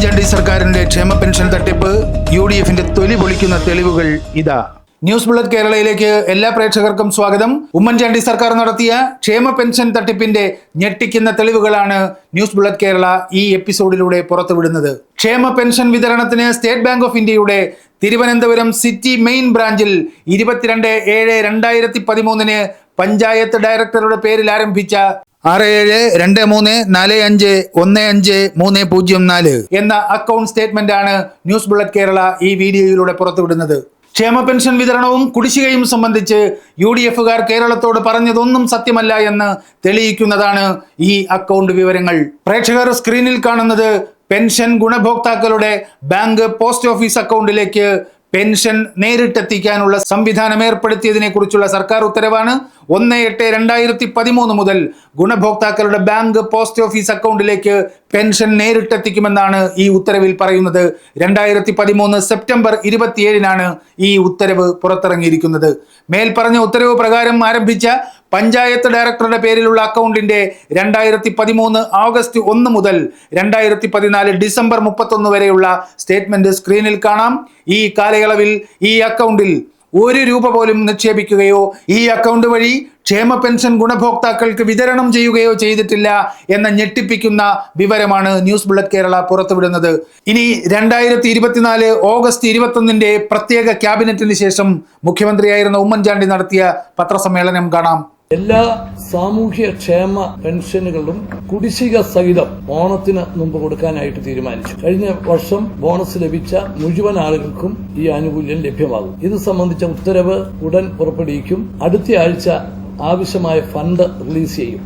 ഉമ്മൻചാണ്ടി സർക്കാരിന്റെ ക്ഷേമ പെൻഷൻ തട്ടിപ്പ് യു ഡി എഫിന്റെ തൊലി പൊളിക്കുന്ന തെളിവുകൾ ഇതാ. ന്യൂസ് ബുള്ളറ്റ് കേരളയിലേക്ക് എല്ലാ പ്രേക്ഷകർക്കും സ്വാഗതം. ഉമ്മൻചാണ്ടി സർക്കാർ നടത്തിയ ക്ഷേമ പെൻഷൻ തട്ടിപ്പിന്റെ ഞെട്ടിക്കുന്ന തെളിവുകളാണ് ന്യൂസ് ബുള്ളറ്റ് കേരള ഈ എപ്പിസോഡിലൂടെ പുറത്തുവിടുന്നത്. ക്ഷേമ പെൻഷൻ വിതരണത്തിന് സ്റ്റേറ്റ് ബാങ്ക് ഓഫ് ഇന്ത്യയുടെ തിരുവനന്തപുരം സിറ്റി മെയിൻ ബ്രാഞ്ചിൽ ഇരുപത്തിരണ്ട് ഏഴ് രണ്ടായിരത്തി പതിമൂന്നിന് പഞ്ചായത്ത് ഡയറക്ടറുടെ പേരിൽ ആരംഭിച്ച ആറ് ഏഴ് രണ്ട് മൂന്ന് നാല് അഞ്ച് ഒന്ന് അഞ്ച് മൂന്ന് പൂജ്യം നാല് എന്ന അക്കൗണ്ട് സ്റ്റേറ്റ്മെന്റ് ആണ് ന്യൂസ് ബുള്ളറ്റ് കേരള ഈ വീഡിയോയിലൂടെ പുറത്തുവിടുന്നത്. ക്ഷേമ പെൻഷൻ വിതരണവും കുടിശ്ശികയും സംബന്ധിച്ച് യു ഡി എഫുകാർ കേരളത്തോട് പറഞ്ഞതൊന്നും സത്യമല്ല എന്ന് തെളിയിക്കുന്നതാണ് ഈ അക്കൗണ്ട് വിവരങ്ങൾ. പ്രേക്ഷകർ സ്ക്രീനിൽ കാണുന്നത് പെൻഷൻ ഗുണഭോക്താക്കളുടെ ബാങ്ക് പോസ്റ്റ് ഓഫീസ് അക്കൗണ്ടിലേക്ക് പെൻഷൻ നേരിട്ടെത്തിക്കാനുള്ള സംവിധാനം ഏർപ്പെടുത്തിയതിനെ കുറിച്ചുള്ള സർക്കാർ ഉത്തരവാണ്. ഒന്ന് എട്ട് രണ്ടായിരത്തി പതിമൂന്ന് മുതൽ ഗുണഭോക്താക്കളുടെ ബാങ്ക് പോസ്റ്റ് ഓഫീസ് അക്കൗണ്ടിലേക്ക് പെൻഷൻ നേരിട്ടെത്തിക്കുമെന്നാണ് ഈ ഉത്തരവിൽ പറയുന്നത്. രണ്ടായിരത്തി പതിമൂന്ന് സെപ്റ്റംബർ ഇരുപത്തിയേഴിനാണ് ഈ ഉത്തരവ് പുറത്തിറങ്ങിയിരിക്കുന്നത്. മേൽപ്പറഞ്ഞ ഉത്തരവ് പ്രകാരം ആരംഭിച്ച പഞ്ചായത്ത് ഡയറക്ടറുടെ പേരിലുള്ള അക്കൗണ്ടിന്റെ രണ്ടായിരത്തി പതിമൂന്ന് ഓഗസ്റ്റ് ഒന്ന് മുതൽ രണ്ടായിരത്തി പതിനാല് ഡിസംബർ മുപ്പത്തൊന്ന് വരെയുള്ള സ്റ്റേറ്റ്മെന്റ് സ്ക്രീനിൽ കാണാം. ഈ കാലയളവിൽ ഈ അക്കൗണ്ടിൽ ഒരു രൂപ പോലും നിക്ഷേപിക്കുകയോ ഈ അക്കൗണ്ട് വഴി ക്ഷേമ പെൻഷൻ ഗുണഭോക്താക്കൾക്ക് വിതരണം ചെയ്യുകയോ ചെയ്തിട്ടില്ല എന്ന ഞെട്ടിപ്പിക്കുന്ന വിവരമാണ് ന്യൂസ് ബുള്ളറ്റ് കേരള പുറത്തുവിടുന്നത്. ഇനി രണ്ടായിരത്തി ഇരുപത്തിനാല് ഓഗസ്റ്റ് ഇരുപത്തൊന്നിന്റെ പ്രത്യേക ക്യാബിനറ്റിന് ശേഷം മുഖ്യമന്ത്രിയായിരുന്ന ഉമ്മൻചാണ്ടി നടത്തിയ പത്രസമ്മേളനം കാണാം. എല്ലാ സാമൂഹ്യ ക്ഷേമ പെൻഷനുകളും കുടിശ്ശിക സഹിതം ഓണത്തിന് മുമ്പ് കൊടുക്കാനായിട്ട് തീരുമാനിച്ചു. കഴിഞ്ഞ വർഷം ബോണസ് ലഭിച്ച മുഴുവൻ ആളുകൾക്കും ഈ ആനുകൂല്യം ലഭ്യമാകും. ഇത് സംബന്ധിച്ച ഉത്തരവ് ഉടൻ പുറപ്പെടുവിക്കും. അടുത്ത ആഴ്ച ആവശ്യമായ ഫണ്ട് റിലീസ് ചെയ്യും.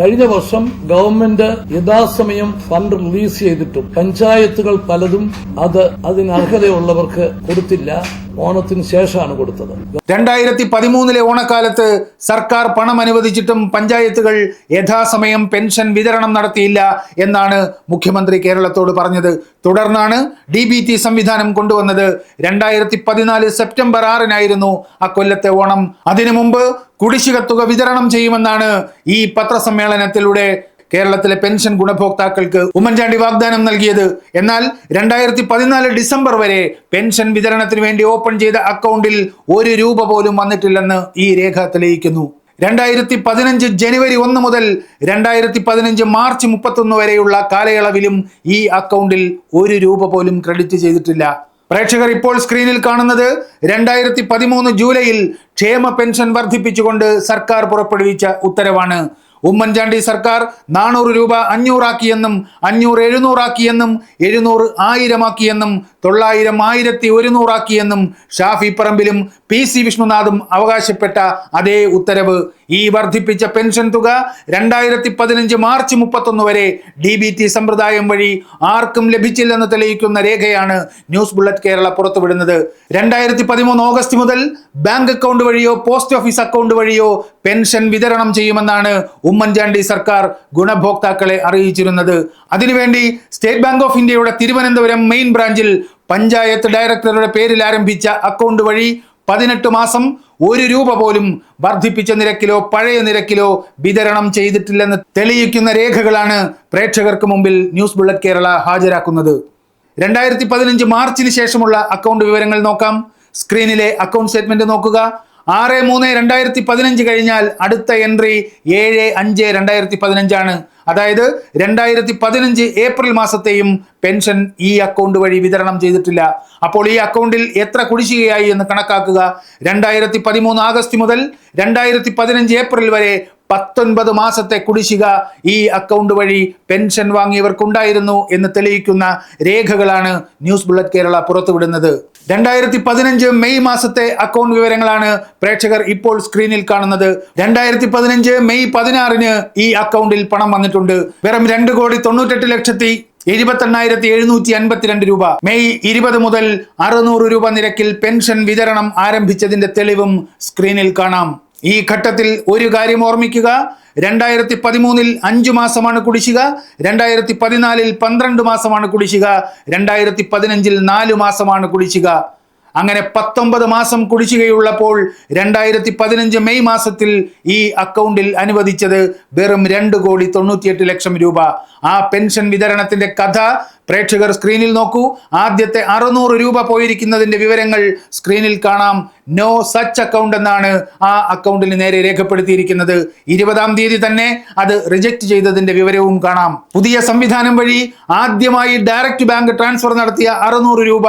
കഴിഞ്ഞ വർഷം ഗവൺമെന്റ് യഥാസമയം ഫണ്ട് റിലീസ് ചെയ്തിട്ടും പഞ്ചായത്തുകൾ പലതും അത് അതിന് അർഹതയുള്ളവർക്ക് കൊടുത്തില്ല. ഓണത്തിന് ശേഷമാണ് കൊടുത്തത്. രണ്ടായിരത്തി പതിമൂന്നിലെ ഓണക്കാലത്ത് സർക്കാർ പണം അനുവദിച്ചിട്ടും പഞ്ചായത്തുകൾ യഥാസമയം പെൻഷൻ വിതരണം നടത്തിയില്ല എന്നാണ് മുഖ്യമന്ത്രി കേരളത്തോട് പറഞ്ഞത്. തുടർന്നാണ് ഡി ബി ടി സംവിധാനം കൊണ്ടുവന്നത്. രണ്ടായിരത്തി പതിനാല് സെപ്റ്റംബർ ആറിനായിരുന്നു അക്കൊല്ലത്തെ ഓണം. അതിനു മുമ്പ് കുടിശ്ശിക തുക വിതരണം ചെയ്യുമെന്നാണ് ഈ പത്രസമ്മേളനത്തിലൂടെ കേരളത്തിലെ പെൻഷൻ ഗുണഭോക്താക്കൾക്ക് ഉമ്മൻചാണ്ടി വാഗ്ദാനം നൽകിയത്. എന്നാൽ രണ്ടായിരത്തി പതിനാല് ഡിസംബർ വരെ പെൻഷൻ വിതരണത്തിന് വേണ്ടി ഓപ്പൺ ചെയ്ത അക്കൗണ്ടിൽ ഒരു രൂപ പോലും വന്നിട്ടില്ലെന്ന് ഈ രേഖ തെളിയിക്കുന്നു. രണ്ടായിരത്തി പതിനഞ്ച് ജനുവരി ഒന്ന് മുതൽ രണ്ടായിരത്തി പതിനഞ്ച് മാർച്ച് മുപ്പത്തൊന്ന് വരെയുള്ള കാലയളവിലും ഈ അക്കൗണ്ടിൽ ഒരു രൂപ പോലും ക്രെഡിറ്റ് ചെയ്തിട്ടില്ല. പ്രേക്ഷകർ ഇപ്പോൾ സ്ക്രീനിൽ കാണുന്നത് രണ്ടായിരത്തി പതിമൂന്ന് ജൂലൈയിൽ ക്ഷേമ പെൻഷൻ വർദ്ധിപ്പിച്ചുകൊണ്ട് സർക്കാർ പുറപ്പെടുവിച്ച ഉത്തരവാണ്. ഉമ്മൻചാണ്ടി സർക്കാർ നാനൂറ് രൂപ അഞ്ഞൂറാക്കിയെന്നും അഞ്ഞൂറ് എഴുന്നൂറാക്കിയെന്നും എഴുന്നൂറ് ആയിരമാക്കിയെന്നും തൊള്ളായിരം ആയിരത്തി ഒരുന്നൂറാക്കിയെന്നും ഷാഫി പറമ്പിലും പി സി വിഷ്ണുനാഥും അവകാശപ്പെട്ട അതേ ഉത്തരവ്. ഈ വർദ്ധിപ്പിച്ച പെൻഷൻ തുക രണ്ടായിരത്തി പതിനഞ്ച് മാർച്ച് മുപ്പത്തൊന്ന് വരെ ഡി ബി ടി സമ്പ്രദായം വഴി ആർക്കും ലഭിച്ചില്ലെന്ന് തെളിയിക്കുന്ന രേഖയാണ് ന്യൂസ് ബുള്ളറ്റ് കേരള പുറത്തുവിടുന്നത്. രണ്ടായിരത്തി പതിമൂന്ന് ഓഗസ്റ്റ് മുതൽ ബാങ്ക് അക്കൗണ്ട് വഴിയോ പോസ്റ്റ് ഓഫീസ് അക്കൗണ്ട് വഴിയോ പെൻഷൻ വിതരണം ചെയ്യുമെന്നാണ് ഉമ്മൻചാണ്ടി സർക്കാർ ഗുണഭോക്താക്കളെ അറിയിച്ചിരുന്നത്. അതിനുവേണ്ടി സ്റ്റേറ്റ് ബാങ്ക് ഓഫ് ഇന്ത്യയുടെ തിരുവനന്തപുരം മെയിൻ ബ്രാഞ്ചിൽ പഞ്ചായത്ത് ഡയറക്ടറുടെ പേരിൽ ആരംഭിച്ച അക്കൗണ്ട് വഴി പതിനെട്ട് മാസം ഒരു രൂപ പോലും വർദ്ധിപ്പിച്ച നിരക്കിലോ പഴയ നിരക്കിലോ വിതരണം ചെയ്തിട്ടില്ലെന്ന് തെളിയിക്കുന്ന രേഖകളാണ് പ്രേക്ഷകർക്ക് മുമ്പിൽ ന്യൂസ് ബുള്ളറ്റ് കേരള ഹാജരാക്കുന്നത്. രണ്ടായിരത്തി പതിനഞ്ച് മാർച്ചിന് ശേഷമുള്ള അക്കൗണ്ട് വിവരങ്ങൾ നോക്കാം. സ്ക്രീനിലെ അക്കൗണ്ട് സ്റ്റേറ്റ്മെന്റ് നോക്കുക. ആറ് മൂന്ന് രണ്ടായിരത്തി പതിനഞ്ച് കഴിഞ്ഞാൽ അടുത്ത എൻട്രി ഏഴ് അഞ്ച് രണ്ടായിരത്തി പതിനഞ്ചാണ്. അതായത് രണ്ടായിരത്തി പതിനഞ്ച് ഏപ്രിൽ മാസത്തെയും പെൻഷൻ ഈ അക്കൗണ്ട് വഴി വിതരണം ചെയ്തിട്ടില്ല. അപ്പോൾ ഈ അക്കൗണ്ടിൽ എത്ര കുടിശ്ശികയായി എന്ന് കണക്കാക്കുക. രണ്ടായിരത്തി പതിമൂന്ന് ആഗസ്റ്റ് മുതൽ രണ്ടായിരത്തി പതിനഞ്ച് ഏപ്രിൽ വരെ പത്തൊൻപത് മാസത്തെ കുടിശ്ശിക ഈ അക്കൗണ്ട് വഴി പെൻഷൻ വാങ്ങിയവർക്കുണ്ടായിരുന്നു എന്ന് തെളിയിക്കുന്ന രേഖകളാണ് ന്യൂസ് ബുള്ളറ്റ് കേരള പുറത്തുവിടുന്നത്. രണ്ടായിരത്തി പതിനഞ്ച് മെയ് മാസത്തെ അക്കൗണ്ട് വിവരങ്ങളാണ് പ്രേക്ഷകർ ഇപ്പോൾ സ്ക്രീനിൽ കാണുന്നത്. രണ്ടായിരത്തി പതിനഞ്ച് മെയ് പതിനാറിന് ഈ അക്കൗണ്ടിൽ പണം വന്നിട്ടുണ്ട്. വെറും രണ്ട് കോടി തൊണ്ണൂറ്റെട്ട് ലക്ഷത്തി എഴുപത്തെണ്ണായിരത്തി എഴുന്നൂറ്റി അൻപത്തിരണ്ട് രൂപ. മെയ് ഇരുപത് മുതൽ അറുന്നൂറ് രൂപ നിരക്കിൽ പെൻഷൻ വിതരണം ആരംഭിച്ചതിന്റെ തെളിവും സ്ക്രീനിൽ കാണാം. ഈ ഘട്ടത്തിൽ ഒരു കാര്യം ഓർമ്മിക്കുക. രണ്ടായിരത്തി പതിമൂന്നിൽ അഞ്ചു മാസമാണ് കുടിശ്ശിക. രണ്ടായിരത്തി പതിനാലിൽ പന്ത്രണ്ട് മാസമാണ് കുടിശ്ശിക. രണ്ടായിരത്തി പതിനഞ്ചിൽ നാല് മാസമാണ് കുടിശ്ശിക. അങ്ങനെ പത്തൊമ്പത് മാസം കുടിശ്ശികയുള്ളപ്പോൾ രണ്ടായിരത്തി പതിനഞ്ച് മെയ് മാസത്തിൽ ഈ അക്കൗണ്ടിൽ അനുവദിച്ചത് വെറും രണ്ട് കോടി തൊണ്ണൂറ്റിയെട്ട് ലക്ഷം രൂപ. ആ പെൻഷൻ വിതരണത്തിന്റെ കഥ പ്രേക്ഷകർ സ്ക്രീനിൽ നോക്കൂ. ആദ്യത്തെ അറുന്നൂറ് രൂപ പോയിരിക്കുന്നതിന്റെ വിവരങ്ങൾ സ്ക്രീനിൽ കാണാം. നോ സച്ച് അക്കൗണ്ട് എന്നാണ് ആ അക്കൗണ്ടിന് നേരെ രേഖപ്പെടുത്തിയിരിക്കുന്നത്. ഇരുപതാം തീയതി തന്നെ അത് റിജക്ട് ചെയ്തതിന്റെ വിവരവും കാണാം. പുതിയ സംവിധാനം വഴി ആദ്യമായി ഡയറക്റ്റ് ബാങ്ക് ട്രാൻസ്ഫർ നടത്തിയ അറുന്നൂറ് രൂപ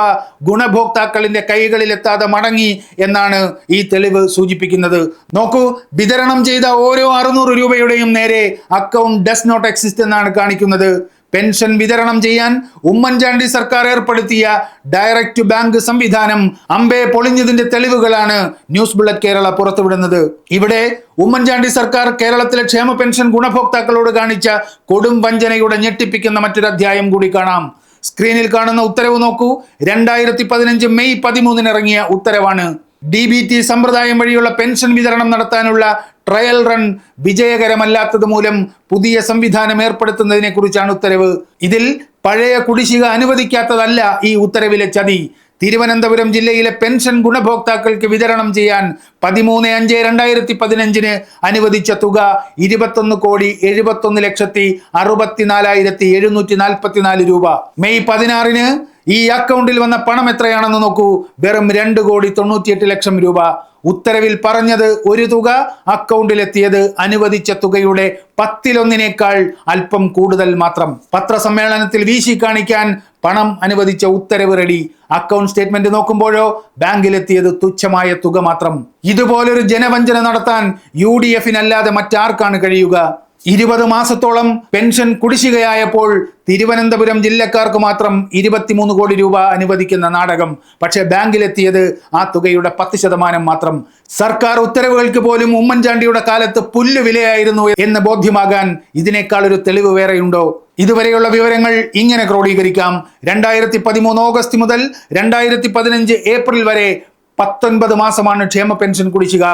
ഗുണഭോക്താക്കളിന്റെ കൈകളിൽ എത്താതെ മടങ്ങി എന്നാണ് ഈ തെളിവ് സൂചിപ്പിക്കുന്നത്. നോക്കൂ വിതരണം ചെയ്ത ഓരോ അറുന്നൂറ് രൂപയുടെയും നേരെ അക്കൗണ്ട് ഡസ് നോട്ട് എക്സിസ്റ്റ് എന്നാണ് കാണിക്കുന്നത്. പെൻഷൻ വിതരണം ചെയ്യാൻ ഉമ്മൻചാണ്ടി സർക്കാർ ഏർപ്പെടുത്തിയ ഡയറക്റ്റ് ബാങ്ക് സംവിധാനം അമ്പെ പൊളിഞ്ഞതിന്റെ തെളിവുകളാണ് ന്യൂസ് ബുള്ളറ്റ് കേരള പുറത്തുവിടുന്നത്. ഇവിടെ ഉമ്മൻചാണ്ടി സർക്കാർ കേരളത്തിലെ ക്ഷേമ പെൻഷൻ ഗുണഭോക്താക്കളോട് കാണിച്ച കൊടും വഞ്ചനയുടെ ഞെട്ടിപ്പിക്കുന്ന മറ്റൊരു അധ്യായം കൂടി കാണാം. സ്ക്രീനിൽ കാണുന്ന ഉത്തരവ് നോക്കൂ. രണ്ടായിരത്തി പതിനഞ്ച് മെയ് പതിമൂന്നിന് ഇറങ്ങിയ ഉത്തരവാണ്. ഡി ബി ടി സമ്പ്രദായം വഴിയുള്ള പെൻഷൻ വിതരണം നടത്താനുള്ള ട്രയൽ റൺ വിജയകരമല്ലാത്തത് മൂലം പുതിയ സംവിധാനം ഏർപ്പെടുത്തുന്നതിനെ കുറിച്ചാണ് ഉത്തരവ്. ഇതിൽ പഴയ കുടിശ്ശിക അനുവദിക്കാത്തതല്ല ഈ ഉത്തരവിലെ ചതി. തിരുവനന്തപുരം ജില്ലയിലെ പെൻഷൻ ഗുണഭോക്താക്കൾക്ക് വിതരണം ചെയ്യാൻ പതിമൂന്ന് അഞ്ച് രണ്ടായിരത്തി പതിനഞ്ചിന് അനുവദിച്ച തുക ഇരുപത്തൊന്ന് കോടി എഴുപത്തൊന്ന് ലക്ഷത്തി അറുപത്തിനാലായിരത്തി എഴുന്നൂറ്റി നാൽപ്പത്തിനാല് രൂപ. മെയ് പതിനാറിന് ഈ അക്കൗണ്ടിൽ വന്ന പണം എത്രയാണെന്ന് നോക്കൂ. വെറും രണ്ട് കോടി തൊണ്ണൂറ്റിയെട്ട് ലക്ഷം രൂപ. ഉത്തരവിൽ പറഞ്ഞത് ഒരു തുക അക്കൗണ്ടിലെത്തിയത് അനുവദിച്ച തുകയുടെ പത്തിലൊന്നിനേക്കാൾ അല്പം കൂടുതൽ മാത്രം. പത്രസമ്മേളനത്തിൽ വീശി കാണിക്കാൻ പണം അനുവദിച്ച ഉത്തരവ് റെഡി അക്കൗണ്ട് സ്റ്റേറ്റ്മെന്റ് നോക്കുമ്പോഴോ ബാങ്കിലെത്തിയത് തുച്ഛമായ തുക മാത്രം. ഇതുപോലൊരു ജനവഞ്ചന നടത്താൻ യു ഡി എഫിനല്ലാതെ മറ്റാർക്കാണ് കഴിയുക? ഇരുപത് മാസത്തോളം പെൻഷൻ കുടിശ്ശികയായപ്പോൾ തിരുവനന്തപുരം ജില്ലക്കാർക്ക് മാത്രം ഇരുപത്തിമൂന്ന് കോടി രൂപ അനുവദിക്കുന്ന നാടകം. പക്ഷേ ബാങ്കിലെത്തിയത് ആ തുകയുടെ പത്ത് ശതമാനം മാത്രം. സർക്കാർ ഉത്തരവുകൾക്ക് പോലും ഉമ്മൻചാണ്ടിയുടെ കാലത്ത് പുല്ല് വിലയായിരുന്നു എന്ന് ബോധ്യമാകാൻ ഇതിനേക്കാൾ ഒരു തെളിവ് വേറെയുണ്ടോ? ഇതുവരെയുള്ള വിവരങ്ങൾ ഇങ്ങനെ ക്രോഡീകരിക്കാം. രണ്ടായിരത്തി പതിമൂന്ന് ഓഗസ്റ്റ് മുതൽ രണ്ടായിരത്തി പതിനഞ്ച് ഏപ്രിൽ വരെ പത്തൊൻപത് മാസമാണ് ക്ഷേമ പെൻഷൻ കുടിശ്ശിക.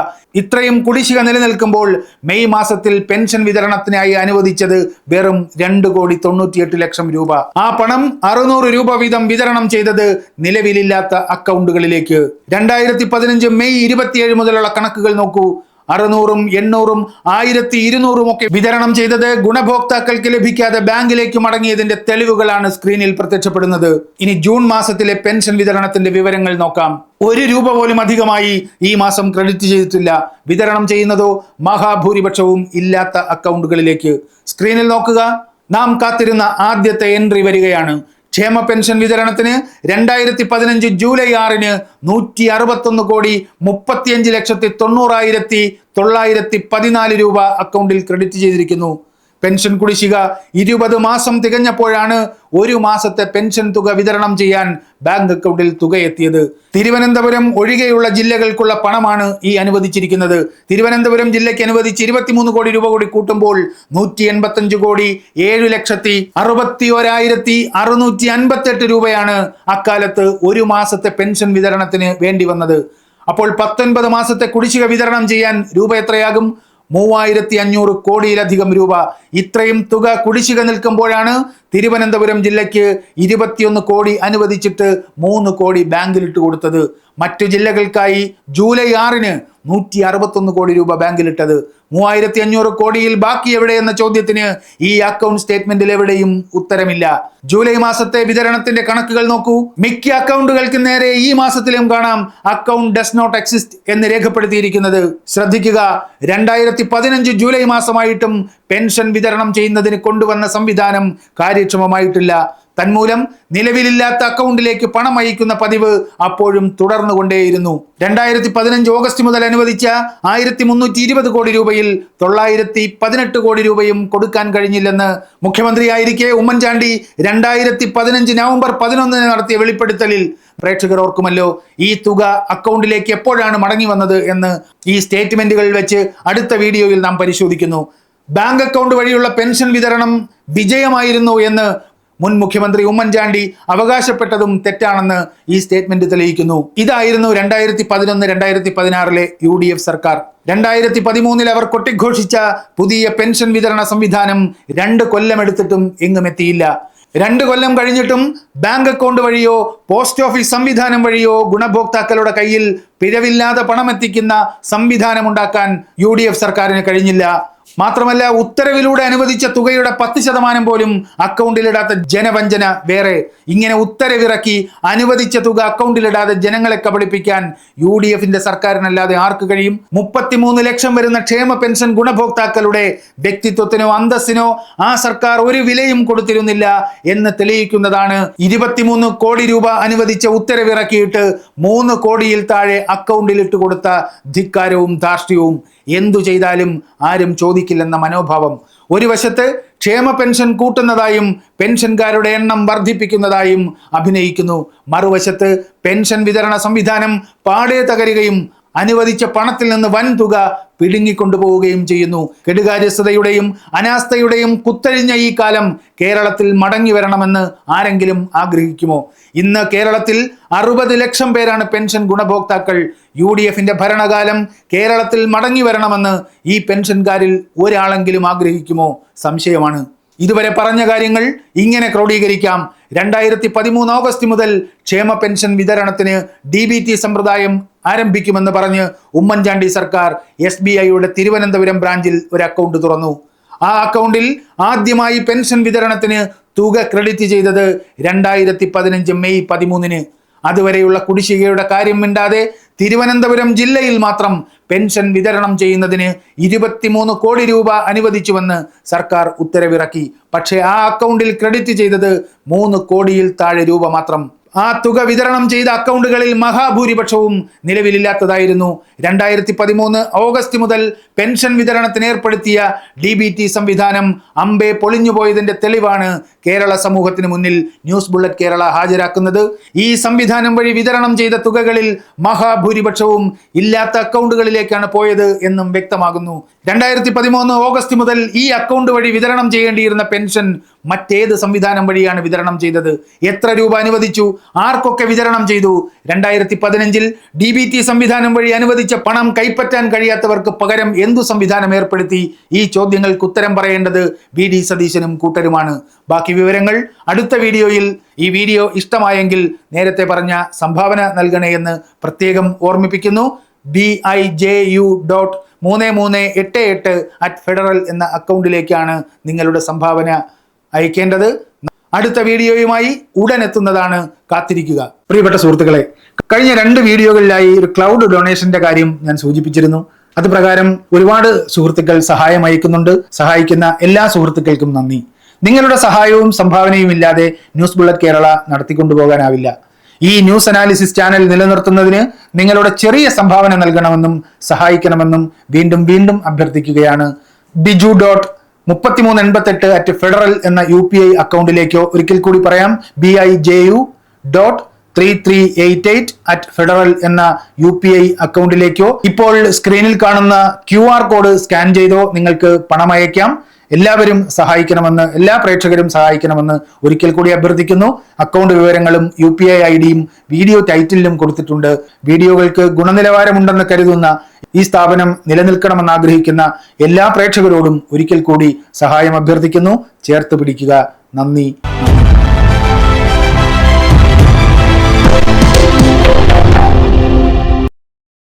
ഇത്രയും കുടിശ്ശിക നിലനിൽക്കുമ്പോൾ മെയ് മാസത്തിൽ പെൻഷൻ വിതരണത്തിനായി അനുവദിച്ചത് വെറും രണ്ട് കോടി തൊണ്ണൂറ്റിയെട്ട് ലക്ഷം രൂപ. ആ പണം അറുന്നൂറ് രൂപ വീതം വിതരണം ചെയ്തത് നിലവിലില്ലാത്ത അക്കൗണ്ടുകളിലേക്ക് രണ്ടായിരത്തി പതിനഞ്ച് മെയ് ഇരുപത്തിയേഴ് മുതലുള്ള കണക്കുകൾ നോക്കൂ. അറുന്നൂറും എണ്ണൂറും ആയിരത്തി ഇരുന്നൂറും ഒക്കെ വിതരണം ചെയ്തത് ഗുണഭോക്താക്കൾക്ക് ലഭിക്കാതെ ബാങ്കിലേക്ക് മടങ്ങിയതിന്റെ തെളിവുകളാണ് സ്ക്രീനിൽ പ്രത്യക്ഷപ്പെടുന്നത്. ഇനി ജൂൺ മാസത്തിലെ പെൻഷൻ വിതരണത്തിന്റെ വിവരങ്ങൾ നോക്കാം. ഒരു രൂപ പോലും അധികമായി ഈ മാസം ക്രെഡിറ്റ് ചെയ്തിട്ടില്ല. വിതരണം ചെയ്യുന്നതോ മഹാഭൂരിപക്ഷവും ഇല്ലാത്ത അക്കൗണ്ടുകളിലേക്ക് സ്ക്രീനിൽ നോക്കുക. നാം കാത്തിരുന്ന ആദ്യത്തെ എൻട്രി വരികയാണ്. ക്ഷേമ പെൻഷൻ വിതരണത്തിന് രണ്ടായിരത്തി പതിനഞ്ച് ജൂലൈ ആറിന് നൂറ്റി അറുപത്തൊന്ന് കോടി മുപ്പത്തിയഞ്ച് ലക്ഷത്തി തൊണ്ണൂറായിരത്തി തൊള്ളായിരത്തി പതിനാല് രൂപ അക്കൗണ്ടിൽ ക്രെഡിറ്റ് ചെയ്തിരിക്കുന്നു. പെൻഷൻ കുടിശ്ശിക ഇരുപത് മാസം തികഞ്ഞപ്പോഴാണ് ഒരു മാസത്തെ പെൻഷൻ തുക വിതരണം ചെയ്യാൻ ബാങ്ക് അക്കൗണ്ടിൽ തുക എത്തിയത് തിരുവനന്തപുരം ഒഴികെയുള്ള ജില്ലകൾക്കുള്ള പണമാണ് ഈ അനുവദിച്ചിരിക്കുന്നത്. തിരുവനന്തപുരം ജില്ലയ്ക്ക് അനുവദിച്ച് ഇരുപത്തിമൂന്ന് കോടി രൂപ കൂടി കൂട്ടുമ്പോൾ നൂറ്റി എൺപത്തഞ്ച് കോടി ഏഴ് ലക്ഷത്തി അറുപത്തി ഒരായിരത്തി അറുന്നൂറ്റി അൻപത്തെട്ട് രൂപയാണ് അക്കാലത്ത് ഒരു മാസത്തെ പെൻഷൻ വിതരണത്തിന് വേണ്ടി വന്നത്. അപ്പോൾ പത്തൊൻപത് മാസത്തെ കുടിശ്ശിക വിതരണം ചെയ്യാൻ രൂപ എത്രയാകും? മൂവായിരത്തി അഞ്ഞൂറ് കോടിയിലധികം രൂപ. ഇത്രയും തുക കുടിശ്ശിക നിൽക്കുമ്പോഴാണ് തിരുവനന്തപുരം ജില്ലയ്ക്ക് ഇരുപത്തിയൊന്ന് കോടി അനുവദിച്ചിട്ട് മൂന്ന് കോടി ബാങ്കിലിട്ട് കൊടുത്തത്. മറ്റു ജില്ലകൾക്കായി ജൂലൈ ആറിന് നൂറ്റി അറുപത്തൊന്ന് കോടി രൂപ ബാങ്കിലിട്ടത്. മൂവായിരത്തി അഞ്ഞൂറ് കോടിയിൽ ബാക്കി എവിടെ എന്ന ചോദ്യത്തിന് ഈ അക്കൗണ്ട് സ്റ്റേറ്റ്മെന്റിൽ എവിടെയും ഉത്തരമില്ല. ജൂലൈ മാസത്തെ വിതരണത്തിന്റെ കണക്കുകൾ നോക്കൂ. മിക്ക അക്കൗണ്ടുകൾക്ക് നേരെ ഈ മാസത്തിലും കാണാം അക്കൗണ്ട് ഡസ് നോട്ട് എക്സിസ്റ്റ് എന്ന് രേഖപ്പെടുത്തിയിരിക്കുന്നത്. ശ്രദ്ധിക്കുക രണ്ടായിരത്തി പതിനഞ്ച് ജൂലൈ മാസമായിട്ടും പെൻഷൻ വിതരണം ചെയ്യുന്നതിന് കൊണ്ടുവന്ന സംവിധാനം കാര്യക്ഷമമായിട്ടില്ല. തന്മൂലം നിലവിലില്ലാത്ത അക്കൗണ്ടിലേക്ക് പണം അയക്കുന്ന പതിവ് അപ്പോഴും തുടർന്നുകൊണ്ടേയിരുന്നു. രണ്ടായിരത്തി പതിനഞ്ച് ഓഗസ്റ്റ് മുതൽ അനുവദിച്ച ആയിരത്തി മുന്നൂറ്റി ഇരുപത് കോടി രൂപയിൽ തൊള്ളായിരത്തി പതിനെട്ട് കോടി രൂപയും കൊടുക്കാൻ കഴിഞ്ഞില്ലെന്ന് മുഖ്യമന്ത്രിയായിരിക്കെ ഉമ്മൻചാണ്ടി രണ്ടായിരത്തി പതിനഞ്ച് നവംബർ പതിനൊന്നിന് നടത്തിയ വെളിപ്പെടുത്തലിൽ. പ്രേക്ഷകർ ഓർക്കുമല്ലോ ഈ തുക അക്കൗണ്ടിലേക്ക് എപ്പോഴാണ് മടങ്ങി വന്നത് എന്ന് ഈ സ്റ്റേറ്റ്മെന്റുകൾ വെച്ച് അടുത്ത വീഡിയോയിൽ നാം പരിശോധിക്കുന്നു. ബാങ്ക് അക്കൗണ്ട് വഴിയുള്ള പെൻഷൻ വിതരണം വിജയമായിരുന്നു എന്ന് മുൻ മുഖ്യമന്ത്രി ഉമ്മൻചാണ്ടി അവകാശപ്പെട്ടതും തെറ്റാണെന്ന് ഈ സ്റ്റേറ്റ്മെന്റ് തെളിയിക്കുന്നു. ഇതായിരുന്നു രണ്ടായിരത്തി പതിനൊന്ന് രണ്ടായിരത്തി പതിനാറിലെ യു ഡി എഫ് സർക്കാർ. രണ്ടായിരത്തി പതിമൂന്നിൽ അവർ കൊട്ടിഘോഷിച്ച പുതിയ പെൻഷൻ വിതരണ സംവിധാനം രണ്ട് കൊല്ലമെടുത്തിട്ടും എങ്ങും എത്തിയില്ല. രണ്ട് കൊല്ലം കഴിഞ്ഞിട്ടും ബാങ്ക് അക്കൗണ്ട് വഴിയോ പോസ്റ്റ് ഓഫീസ് സംവിധാനം വഴിയോ ഗുണഭോക്താക്കളുടെ കയ്യിൽ പിഴവില്ലാതെ പണം എത്തിക്കുന്ന സംവിധാനം ഉണ്ടാക്കാൻ യു ഡി എഫ് സർക്കാരിന് കഴിഞ്ഞില്ല. മാത്രമല്ല ഉത്തരവിലൂടെ അനുവദിച്ച തുകയുടെ പത്ത് ശതമാനം പോലും അക്കൗണ്ടിലിടാത്ത ജനവഞ്ചന വേറെ. ഇങ്ങനെ ഉത്തരവിറക്കി അനുവദിച്ച തുക അക്കൗണ്ടിലിടാതെ ജനങ്ങളെ കബളിപ്പിക്കാൻ യു ഡി എഫിന്റെ സർക്കാരിനല്ലാതെ ആർക്ക് കഴിയും? മുപ്പത്തിമൂന്ന് ലക്ഷം വരുന്ന ക്ഷേമ പെൻഷൻ ഗുണഭോക്താക്കളുടെ വ്യക്തിത്വത്തിനോ അന്തസ്സിനോ ആ സർക്കാർ ഒരു വിലയും കൊടുത്തിരുന്നില്ല എന്ന് തെളിയിക്കുന്നതാണ്. ഇരുപത്തിമൂന്ന് കോടി രൂപ അനുവദിച്ച ഉത്തരവിറക്കിയിട്ട് മൂന്ന് കോടിയിൽ താഴെ അക്കൗണ്ടിലിട്ട് കൊടുത്ത ധിക്കാരവും ധാർഷ്ട്യവും. എന്തു ചെയ്താലും ആരും ചോദിക്കില്ലെന്ന മനോഭാവം. ഒരു വശത്ത് ക്ഷേമ പെൻഷൻ കൂട്ടുന്നതായും പെൻഷൻകാരുടെ എണ്ണം വർദ്ധിപ്പിക്കുന്നതായും അഭിനയിക്കുന്നു. മറുവശത്ത് പെൻഷൻ വിതരണ സംവിധാനം പാടെ തകരുകയും അനുവദിച്ച പണത്തിൽ നിന്ന് വൻ തുക പിടുങ്ങിക്കൊണ്ടുപോവുകയും ചെയ്യുന്നു. കെടുകാര്യസ്ഥതയുടെയും അനാസ്ഥയുടെയും കുത്തഴിഞ്ഞ ഈ കാലം കേരളത്തിൽ മടങ്ങി വരണമെന്ന് ആരെങ്കിലും ആഗ്രഹിക്കുമോ? ഇന്ന് കേരളത്തിൽ അറുപത് ലക്ഷം പേരാണ് പെൻഷൻ ഗുണഭോക്താക്കൾ. യു ഡി എഫിന്റെ ഭരണകാലം കേരളത്തിൽ മടങ്ങി വരണമെന്ന് ഈ പെൻഷൻകാരിൽ ഒരാളെങ്കിലും ആഗ്രഹിക്കുമോ? സംശയമാണ്. ഇതുവരെ പറഞ്ഞ കാര്യങ്ങൾ ഇങ്ങനെ ക്രോഡീകരിക്കാം. രണ്ടായിരത്തി പതിമൂന്ന് ഓഗസ്റ്റ് മുതൽ ക്ഷേമ പെൻഷൻ വിതരണത്തിന് ഡി ബി ടി സമ്പ്രദായം ആരംഭിക്കുമെന്ന് പറഞ്ഞ് ഉമ്മൻചാണ്ടി സർക്കാർ എസ് ബി ഐയുടെ തിരുവനന്തപുരം ബ്രാഞ്ചിൽ ഒരു അക്കൗണ്ട് തുറന്നു. ആ അക്കൗണ്ടിൽ ആദ്യമായി പെൻഷൻ വിതരണത്തിന് തുക ക്രെഡിറ്റ് ചെയ്തത് രണ്ടായിരത്തി പതിനഞ്ച് മെയ് പതിമൂന്നിന്. അതുവരെയുള്ള കുടിശ്ശികയുടെ കാര്യം മിണ്ടാതെ തിരുവനന്തപുരം ജില്ലയിൽ മാത്രം പെൻഷൻ വിതരണം ചെയ്യുന്നതിന് ഇരുപത്തിമൂന്ന് കോടി രൂപ അനുവദിച്ചുവെന്ന് സർക്കാർ ഉത്തരവിറക്കി. പക്ഷേ ആ അക്കൗണ്ടിൽ ക്രെഡിറ്റ് ചെയ്തത് മൂന്ന് കോടിയിൽ താഴെ രൂപ മാത്രം. ആ തുക വിതരണം ചെയ്ത അക്കൗണ്ടുകളിൽ മഹാഭൂരിപക്ഷവും നിലവിലില്ലാത്തതായിരുന്നു. രണ്ടായിരത്തി പതിമൂന്ന് ഓഗസ്റ്റ് മുതൽ പെൻഷൻ വിതരണത്തിന് ഏർപ്പെടുത്തിയ ഡി ബി ടി സംവിധാനം അമ്പെ പൊളിഞ്ഞുപോയതിന്റെ തെളിവാണ് കേരള സമൂഹത്തിന് മുന്നിൽ ന്യൂസ് ബുള്ളറ്റ് കേരള ഹാജരാക്കുന്നത്. ഈ സംവിധാനം വഴി വിതരണം ചെയ്ത തുകകളിൽ മഹാഭൂരിപക്ഷവും ഇല്ലാത്ത അക്കൗണ്ടുകളിലേക്കാണ് പോയത് എന്നും വ്യക്തമാകുന്നു. രണ്ടായിരത്തി പതിമൂന്ന് ഓഗസ്റ്റ് മുതൽ ഈ അക്കൗണ്ട് വഴി വിതരണം ചെയ്യേണ്ടിയിരുന്ന പെൻഷൻ മറ്റേത് സംവിധാനം വഴിയാണ് വിതരണം ചെയ്തത്. എത്ര രൂപ അനുവദിച്ചു? ആർക്കൊക്കെ വിതരണം ചെയ്തു? രണ്ടായിരത്തി പതിനഞ്ചിൽ ഡി ബി ടി സംവിധാനം വഴി അനുവദിച്ച പണം കൈപ്പറ്റാൻ കഴിയാത്തവർക്ക് പകരം എന്തു സംവിധാനം ഏർപ്പെടുത്തി ഈ ചോദ്യങ്ങൾക്ക് ഉത്തരം പറയേണ്ടത് വി ഡി സതീശനും കൂട്ടരുമാണ്. ബാക്കി വിവരങ്ങൾ അടുത്ത വീഡിയോയിൽ. ഈ വീഡിയോ ഇഷ്ടമായെങ്കിൽ നേരത്തെ പറഞ്ഞ സംഭാവന നൽകണേ എന്ന് പ്രത്യേകം ഓർമ്മിപ്പിക്കുന്നു. B I J U dot മൂന്ന് മൂന്ന് എട്ട് എട്ട് അറ്റ് ഫെഡറൽ എന്ന അക്കൗണ്ടിലേക്കാണ് നിങ്ങളുടെ സംഭാവന അയക്കേണ്ടത്. അടുത്ത വീഡിയോയുമായി ഉടൻ എത്തുന്നതാണ് കാത്തിരിക്കുക. പ്രിയപ്പെട്ട സുഹൃത്തുക്കളെ കഴിഞ്ഞ രണ്ട് വീഡിയോകളിലായി ഒരു ക്ലൗഡ് ഡൊണേഷന്റെ കാര്യം ഞാൻ സൂചിപ്പിച്ചിരുന്നു. അത് പ്രകാരം ഒരുപാട് സുഹൃത്തുക്കൾ സഹായം അയക്കുന്നുണ്ട്. സഹായിക്കുന്ന എല്ലാ സുഹൃത്തുക്കൾക്കും നന്ദി. നിങ്ങളുടെ സഹായവും സംഭാവനയും ഇല്ലാതെ ന്യൂസ് ബുള്ളറ്റ് കേരള നടത്തിക്കൊണ്ടുപോകാനാവില്ല. ഈ ന്യൂസ് അനാലിസിസ് ചാനൽ നിലനിർത്തുന്നതിന് നിങ്ങളുടെ ചെറിയ സംഭാവന നൽകണമെന്നും സഹായിക്കണമെന്നും വീണ്ടും വീണ്ടും അഭ്യർത്ഥിക്കുകയാണ്. ബിജു ഡോട്ട് മുപ്പത്തിമൂന്ന് എൺപത്തെട്ട് അറ്റ് ഫെഡറൽ എന്ന യു പി ഐ അക്കൗണ്ടിലേക്കോ ഒരിക്കൽ കൂടി പറയാം. B I J U dot three three eight eight at Federal എന്ന യു പി ഐ അക്കൗണ്ടിലേക്കോ. ഇപ്പോൾ സ്ക്രീനിൽ കാണുന്ന ക്യു ആർ കോഡ് സ്കാൻ ചെയ്തോ നിങ്ങൾക്ക് പണം അയക്കാം. എല്ലാവരും സഹായിക്കണമെന്ന് എല്ലാ പ്രേക്ഷകരും സഹായിക്കണമെന്ന് ഒരിക്കൽ കൂടി അഭ്യർത്ഥിക്കുന്നു. അക്കൗണ്ട് വിവരങ്ങളും യു പി ഐ ഐ ഡിയും വീഡിയോ ടൈറ്റിലും കൊടുത്തിട്ടുണ്ട്. വീഡിയോകൾക്ക് ഗുണനിലവാരമുണ്ടെന്ന് കരുതുന്ന ഈ സ്ഥാപനം നിലനിൽക്കണമെന്ന് ആഗ്രഹിക്കുന്ന എല്ലാ പ്രേക്ഷകരോടും ഒരിക്കൽ കൂടി സഹായം അഭ്യർത്ഥിക്കുന്നു. ചേർത്ത് പിടിക്കുക. നന്ദി.